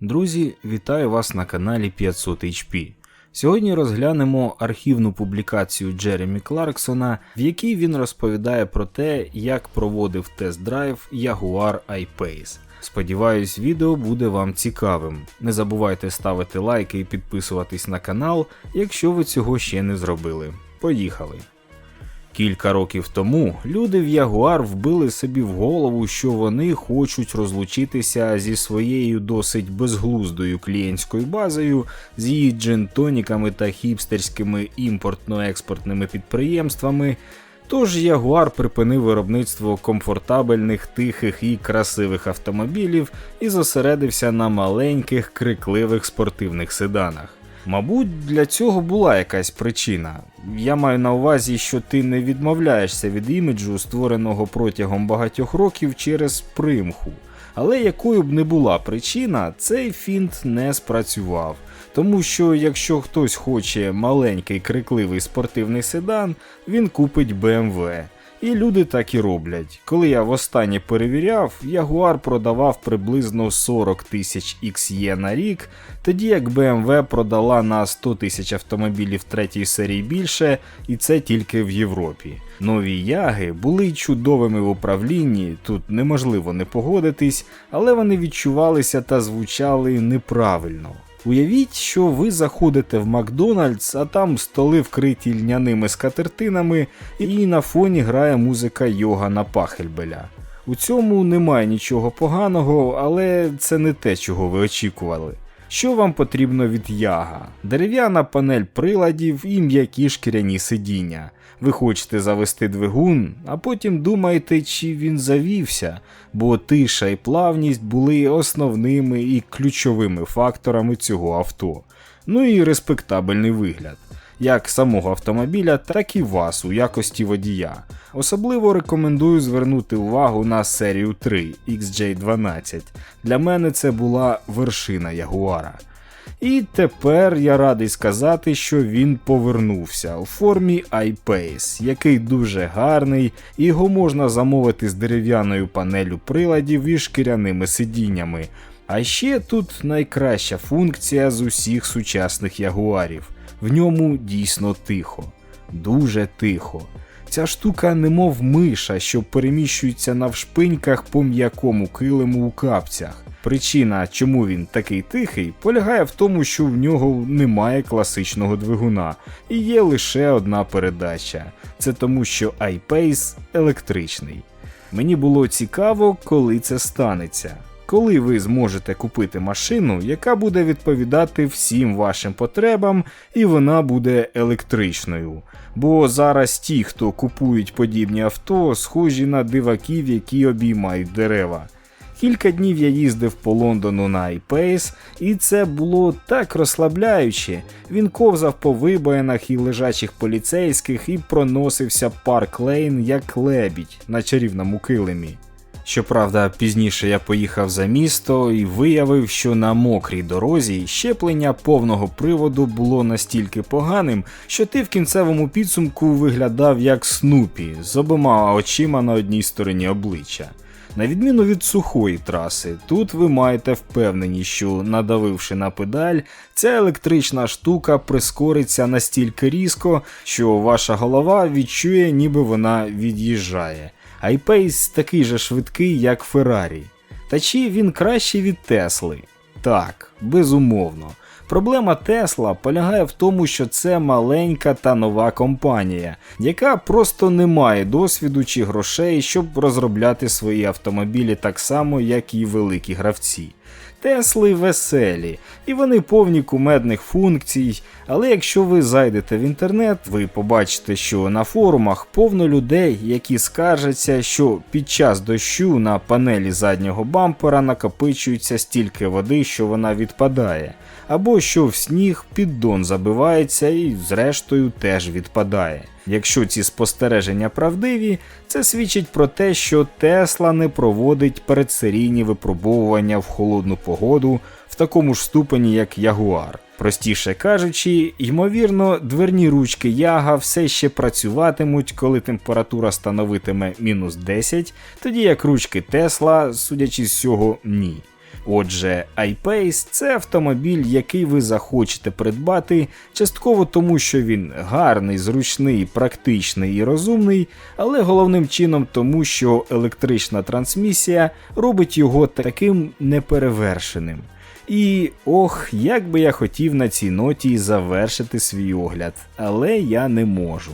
Друзі, вітаю вас на каналі 500 HP. Сьогодні розглянемо архівну публікацію Джеремі Кларксона, в якій він розповідає про те, як проводив тест-драйв Jaguar I-Pace. Сподіваюсь, відео буде вам цікавим. Не забувайте ставити лайки і підписуватись на канал, якщо ви цього ще не зробили. Поїхали! Кілька років тому люди в Ягуар вбили собі в голову, що вони хочуть розлучитися зі своєю досить безглуздою клієнтською базою, з її джентоніками та хіпстерськими імпортно-експортними підприємствами. Тож Ягуар припинив виробництво комфортабельних, тихих і красивих автомобілів і зосередився на маленьких, крикливих спортивних седанах. Мабуть, для цього була якась причина. Я маю на увазі, що ти не відмовляєшся від іміджу, створеного протягом багатьох років через примху. Але якою б не була причина, цей фінт не спрацював. Тому що якщо хтось хоче маленький крикливий спортивний седан, він купить BMW. І люди так і роблять. Коли я востаннє перевіряв, Jaguar продавав приблизно 40 тисяч XE на рік, тоді як BMW продала на 100 тисяч автомобілів третьої серії більше, і це тільки в Європі. Нові яги були чудовими в управлінні, тут неможливо не погодитись, але вони відчувалися та звучали неправильно. Уявіть, що ви заходите в Макдональдс, а там столи вкриті льняними скатертинами, і на фоні грає музика Йогана Пахельбеля. У цьому немає нічого поганого, але це не те, чого ви очікували. Що вам потрібно від яга? Дерев'яна панель приладів і м'які шкіряні сидіння. Ви хочете завести двигун, а потім думаєте, чи він завівся, бо тиша і плавність були основними і ключовими факторами цього авто. Ну і респектабельний вигляд. Як самого автомобіля, так і вас у якості водія. Особливо рекомендую звернути увагу на серію 3 XJ12. Для мене це була вершина Ягуара. І тепер я радий сказати, що він повернувся у формі iPace, який дуже гарний, його можна замовити з дерев'яною панелю приладів і шкіряними сидіннями. А ще тут найкраща функція з усіх сучасних ягуарів. В ньому дійсно тихо, дуже тихо. Ця штука немов миша, що переміщується навшпиньках по м'якому килиму у капцях. Причина, чому він такий тихий, полягає в тому, що в нього немає класичного двигуна і є лише одна передача. Це тому, що iPace електричний. Мені було цікаво, коли це станеться. Коли ви зможете купити машину, яка буде відповідати всім вашим потребам, і вона буде електричною. Бо зараз ті, хто купують подібні авто, схожі на диваків, які обіймають дерева. Кілька днів я їздив по Лондону на iPace, і це було так розслабляюче. Він ковзав по вибоїнах і лежачих поліцейських і проносився парк лейн як лебідь на чарівному килимі. Щоправда, пізніше я поїхав за місто і виявив, що на мокрій дорозі щеплення повного приводу було настільки поганим, що ти в кінцевому підсумку виглядав як снупі з обома очима на одній стороні обличчя. На відміну від сухої траси, тут ви маєте впевненість, що надавивши на педаль, ця електрична штука прискориться настільки різко, що ваша голова відчує, ніби вона від'їжджає. iPace такий же швидкий, як Феррарі. Та чи він кращий від Тесли? Так, безумовно. Проблема Тесла полягає в тому, що це маленька та нова компанія, яка просто не має досвіду чи грошей, щоб розробляти свої автомобілі так само, як і великі гравці. Тесли веселі, і вони повні кумедних функцій. Але якщо ви зайдете в інтернет, ви побачите, що на форумах повно людей, які скаржаться, що під час дощу на панелі заднього бампера накопичується стільки води, що вона відпадає, або що в сніг піддон забивається і, зрештою, теж відпадає. Якщо ці спостереження правдиві, це свідчить про те, що Тесла не проводить передсерійні випробовування в холодну погоду в такому ж ступені, як Ягуар. Простіше кажучи, ймовірно, дверні ручки Яга все ще працюватимуть, коли температура становитиме мінус 10, тоді як ручки Тесла, судячи з цього, ні. Отже, iPace – це автомобіль, який ви захочете придбати, частково тому, що він гарний, зручний, практичний і розумний, але головним чином тому, що електрична трансмісія робить його таким неперевершеним. І ох, як би я хотів на цій ноті завершити свій огляд, але я не можу.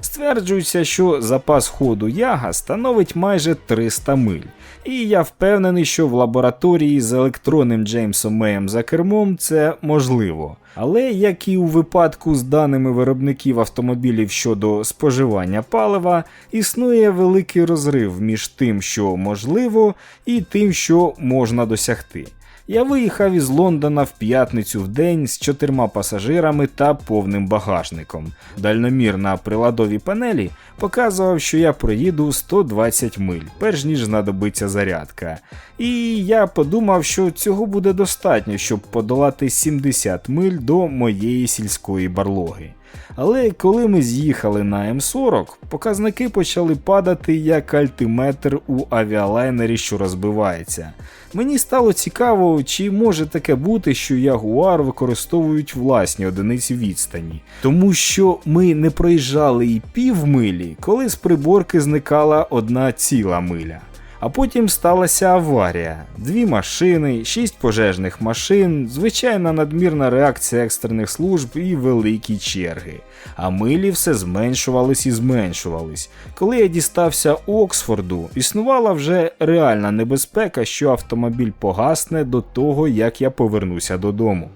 Стверджується, що запас ходу яга становить майже 300 миль, і я впевнений, що в лабораторії з електронним Джеймсом Меєм за кермом це можливо. Але як і у випадку з даними виробників автомобілів щодо споживання палива, існує великий розрив між тим, що можливо, і тим, що можна досягти. Я виїхав із Лондона в п'ятницю в день з чотирма пасажирами та повним багажником. Дальномір на приладовій панелі показував, що я проїду 120 миль, перш ніж знадобиться зарядка. І я подумав, що цього буде достатньо, щоб подолати 70 миль до моєї сільської барлоги. Але коли ми з'їхали на М40, показники почали падати як альтиметр у авіалайнері, що розбивається. Мені стало цікаво, чи може таке бути, що Ягуар використовують власні одиниці відстані, тому що ми не проїжджали і півмилі, коли з приборки зникала одна ціла миля. А потім сталася аварія: дві машини, шість пожежних машин, звичайна надмірна реакція екстрених служб і великі черги. А милі все зменшувались і зменшувались. Коли я дістався Оксфорду, існувала вже реальна небезпека, що автомобіль погасне до того, як я повернуся додому.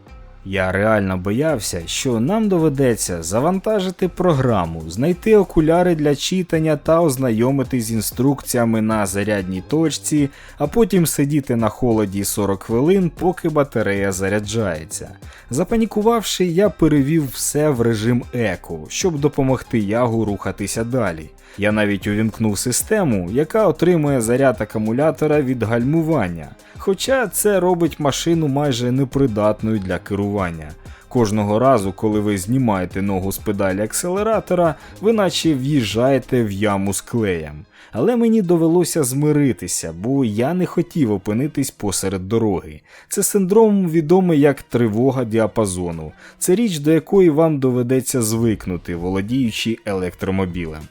Я реально боявся, що нам доведеться завантажити програму, знайти окуляри для читання та ознайомити з інструкціями на зарядній точці, а потім сидіти на холоді 40 хвилин, поки батарея заряджається. Запанікувавши, я перевів все в режим еко, щоб допомогти ягу рухатися далі. Я навіть увімкнув систему, яка отримує заряд акумулятора від гальмування, хоча це робить машину майже непридатною для керування. Кожного разу, коли ви знімаєте ногу з педалі акселератора, ви наче в'їжджаєте в яму з клеєм. Але мені довелося змиритися, бо я не хотів опинитись посеред дороги. Це синдром відомий як тривога діапазону. Це річ, до якої вам доведеться звикнути, володіючи електромобілем.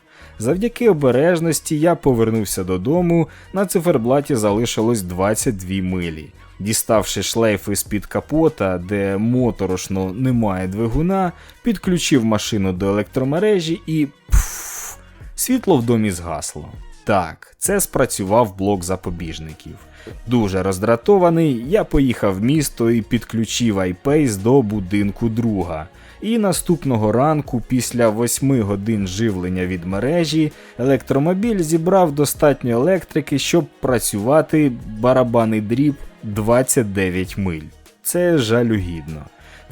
Завдяки обережності я повернувся додому, на циферблаті залишилось 22 милі. Діставши шлейф із під капота, де моторошно немає двигуна, підключив машину до електромережі і пф, світло в домі згасло. Так, це спрацював блок запобіжників. Дуже роздратований, я поїхав в місто і підключив iPace до будинку друга. І наступного ранку, після 8 годин живлення від мережі, електромобіль зібрав достатньо електрики, щоб працювати барабаний дріб 29 миль. Це жалюгідно.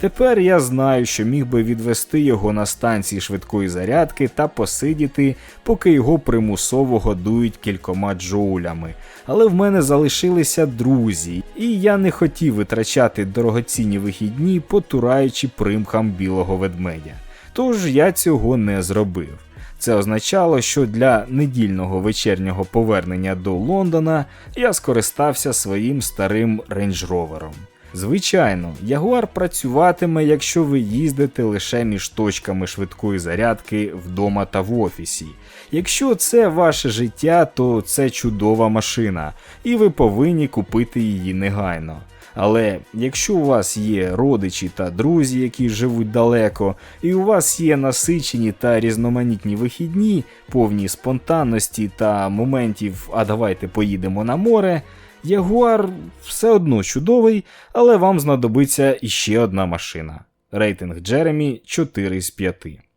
Тепер я знаю, що міг би відвести його на станції швидкої зарядки та посидіти, поки його примусово годують кількома джоулями. Але в мене залишилися друзі, і я не хотів витрачати дорогоцінні вихідні, потураючи примхам білого ведмедя. Тож я цього не зробив. Це означало, що для недільного вечірнього повернення до Лондона я скористався своїм старим рейндж-ровером. Звичайно, Ягуар працюватиме, якщо ви їздите лише між точками швидкої зарядки вдома та в офісі. Якщо це ваше життя, то це чудова машина, і ви повинні купити її негайно. Але якщо у вас є родичі та друзі, які живуть далеко, і у вас є насичені та різноманітні вихідні, повні спонтанності та моментів, а давайте поїдемо на море. Ягуар все одно чудовий, але вам знадобиться іще одна машина. Рейтинг Джеремі 4 з 5.